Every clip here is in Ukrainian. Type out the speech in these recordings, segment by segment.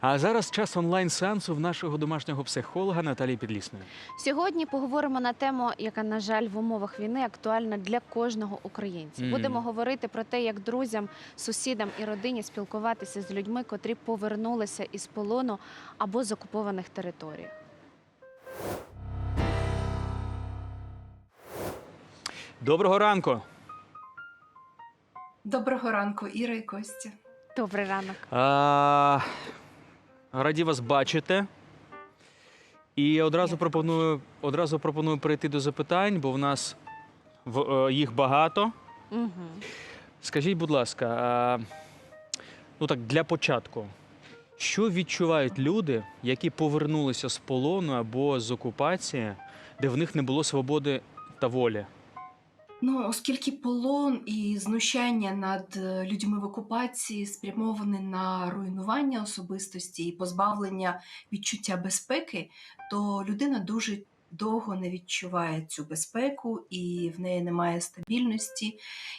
А зараз час онлайн-сеансу в нашого домашнього психолога Наталії Підлісної. Сьогодні поговоримо на тему, яка, на жаль, в умовах війни актуальна для кожного українця. Мгм. Будемо говорити про те, як друзям, сусідам і родині спілкуватися з людьми, котрі повернулися із полону або з окупованих територій. Доброго ранку. Доброго ранку, Іра і Костя. Добрий ранок. А, раді вас бачити. І одразу пропоную, одразу пропоную перейти до запитань, бо в нас в, е, їх багато. Угу. Скажіть, будь ласка, а, ну так для початку, що відчувають люди, які повернулися з полону або з окупації, де в них не було свободи та волі? Ну, оскільки полон і знущання над е, людьми в окупації спрямовані на руйнування особистості і позбавлення відчуття безпеки, то людина дуже довго не відчуває цю безпеку, і в неї немає стабільності,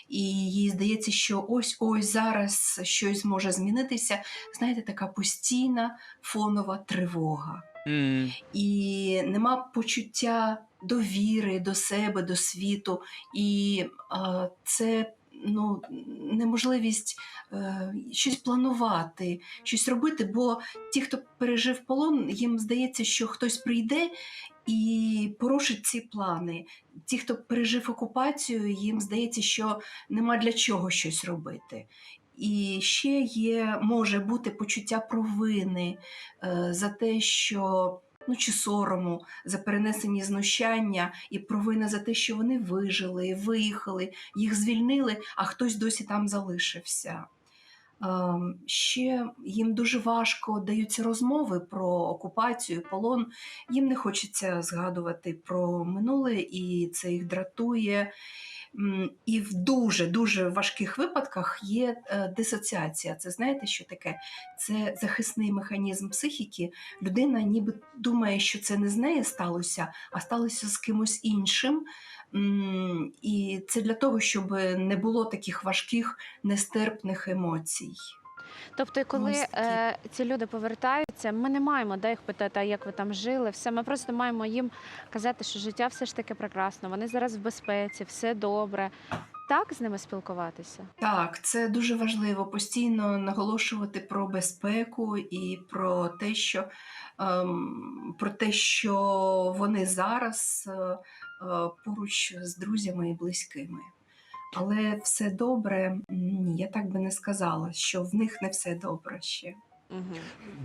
і їй здається, що ось ось зараз щось може змінитися. Знаєте, така постійна фонова тривога. М, і нема почуття довіри до себе, до світу, і е, це ну, неможливість е, щось планувати, щось робити. Бо ті, хто пережив полон, їм здається, що хтось прийде і порушить ці плани. Ті, хто пережив окупацію, їм здається, що нема для чого щось робити. І ще є, може бути почуття провини е, за те, що ну чи сорому за перенесені знущання і провина за те, що вони вижили, виїхали, їх звільнили, а хтось досі там залишився. Ем, Ще їм дуже важко даються розмови про окупацію, полон. Їм не хочеться згадувати про минуле, і це їх дратує. І в дуже дуже важких випадках є е, дисоціація. Це знаєте, що таке? Це захисний механізм психіки. Людина ніби думає, що це не з нею сталося, а сталося з кимось іншим. І це для того, щоб не було таких важких, нестерпних емоцій. Тобто, коли е, ці люди повертаються, ми не маємо де їх питати, а як ви там жили, все. Ми просто маємо їм казати, що життя все ж таки прекрасно, вони зараз в безпеці, все добре. Так з ними спілкуватися? Так, це дуже важливо постійно наголошувати про безпеку і про те, що, ем, про те, що вони зараз е, е, поруч з друзями і близькими. Але все добре, ні, я так би не сказала, що в них не все добре ще.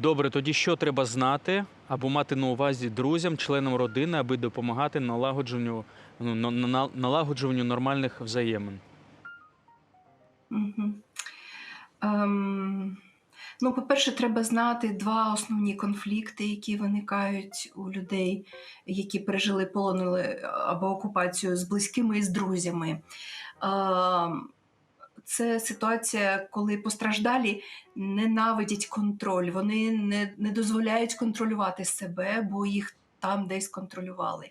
Добре, тоді що треба знати або мати на увазі друзям, членам родини, аби допомагати налагодженню, ну, на- на- налагоджуванню нормальних взаємин? Угу. Ем, ну, по-перше, треба знати два основні конфлікти, які виникають у людей, які пережили полонили або окупацію з близькими і з друзями. Ем, це ситуація, коли постраждалі ненавидять контроль, вони не, не дозволяють контролювати себе, бо їх там десь контролювали.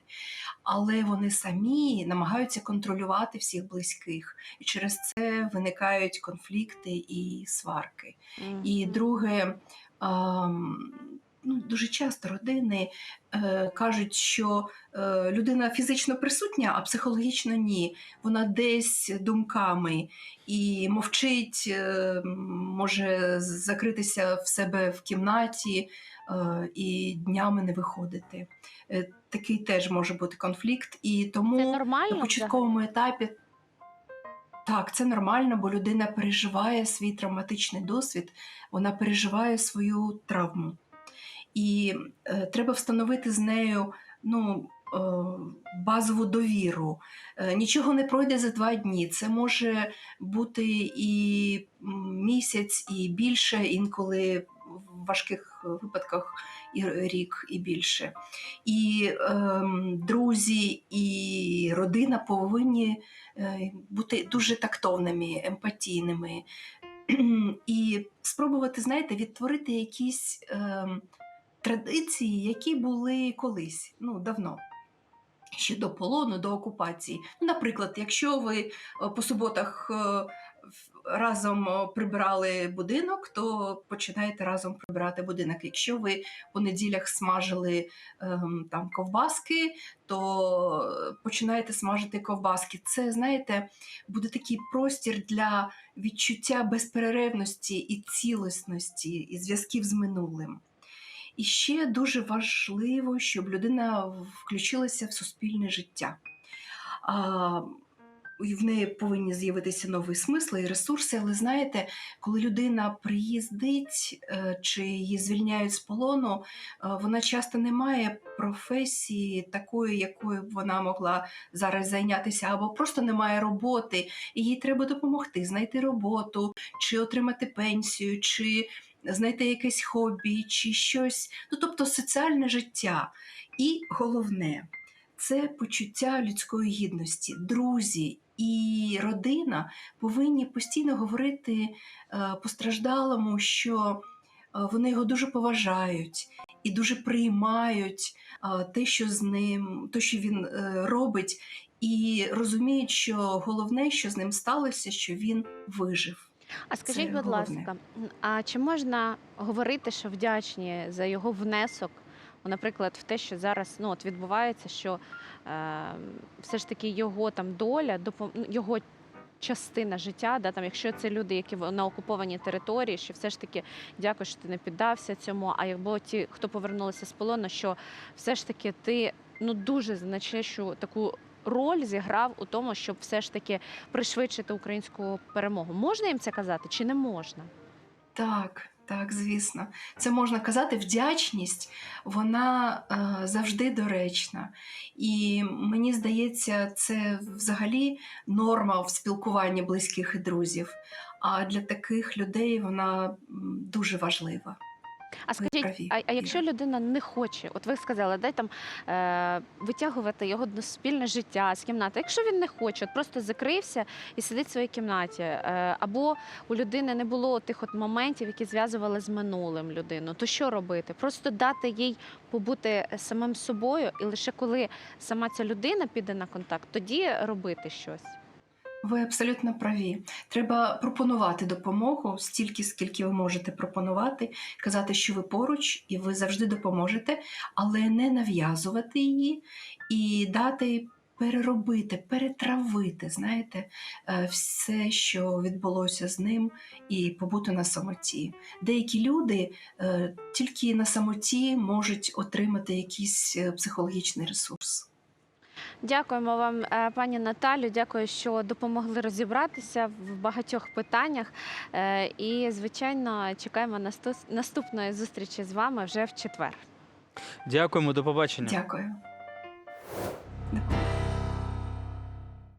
Але вони самі намагаються контролювати всіх близьких, і через це виникають конфлікти і сварки. І друге, ам, ну, дуже часто родини е, кажуть, що е, людина фізично присутня, а психологічно ні. Вона десь думками і мовчить, е, може закритися в себе в кімнаті е, і днями не виходити. Е, Такий теж може бути конфлікт, і тому на початковому етапі. Так, це нормально, бо людина переживає свій травматичний досвід, вона переживає свою травму. І е, треба встановити з нею ну, е, базову довіру. Е, нічого не пройде за два дні. Це може бути і місяць, і більше, інколи в важких випадках і рік, і більше. І ем, друзі, і родина повинні е, бути дуже тактовними, емпатійними. І спробувати, знаєте, відтворити якісь ем, традиції, які були колись, ну, давно. Ще до полону, до окупації. Ну, Наприклад, якщо ви е, по суботах е, разом прибирали будинок, то починаєте разом прибирати будинок. Якщо ви по неділях смажили ем, там ковбаски, то починаєте смажити ковбаски. Це, знаєте, буде такий простір для відчуття безперервності і цілісності, і зв'язків з минулим. І ще дуже важливо, щоб людина включилася в суспільне життя. В неї повинні з'явитися нові смисли і ресурси. Але знаєте, коли людина приїздить е, чи її звільняють з полону, е, вона часто не має професії такої, якою б вона могла зараз зайнятися, або просто не має роботи, і їй треба допомогти знайти роботу, чи отримати пенсію, чи знайти якесь хобі, чи щось. Ну тобто соціальне життя. І головне це почуття людської гідності. Друзі і родина повинні постійно говорити е, постраждалому, що е, вони його дуже поважають і дуже приймають е, те, що з ним, те, що він робить, і розуміють, що головне, що з ним сталося, що він вижив. А скажіть, Це будь головне. ласка, а чи можна говорити, що вдячні за його внесок, наприклад, в те, що зараз ну, от відбувається, що е, все ж таки його там доля, ну, його частина життя, да, там, якщо це люди, які на окупованій території, що все ж таки дякую, що ти не піддався цьому. А якби ті, хто повернулися з полону, що все ж таки ти ну дуже значущу таку роль зіграв у тому, щоб все ж таки пришвидшити українську перемогу. Можна їм це казати чи не можна? Так, так, звісно. Це можна казати, вдячність, вона е, завжди доречна. І мені здається, це взагалі норма в спілкуванні близьких і друзів. А для таких людей вона дуже важлива. А скажіть, а, а якщо людина не хоче, от ви сказали, дай там е, витягувати його до спільне життя з кімнати. Якщо він не хоче, от просто закрився і сидить в своїй кімнаті, е, або у людини не було тих от моментів, які зв'язували з минулим людину, то що робити? Просто дати їй побути самим собою, і лише коли сама ця людина піде на контакт, тоді робити щось. Ви абсолютно праві. Треба пропонувати допомогу стільки, скільки ви можете пропонувати, казати, що ви поруч і ви завжди допоможете, але не нав'язувати її і дати переробити, перетравити, знаєте, е, все, що відбулося з ним, і побути на самоті. Деякі люди е, тільки на самоті можуть отримати якийсь е, психологічний ресурс. Дякуємо вам, е, пані Наталю. Дякую, що допомогли розібратися в багатьох питаннях. Е, І, звичайно, чекаємо наступ- наступної зустрічі з вами вже в четвер. Дякуємо, до побачення. Дякую.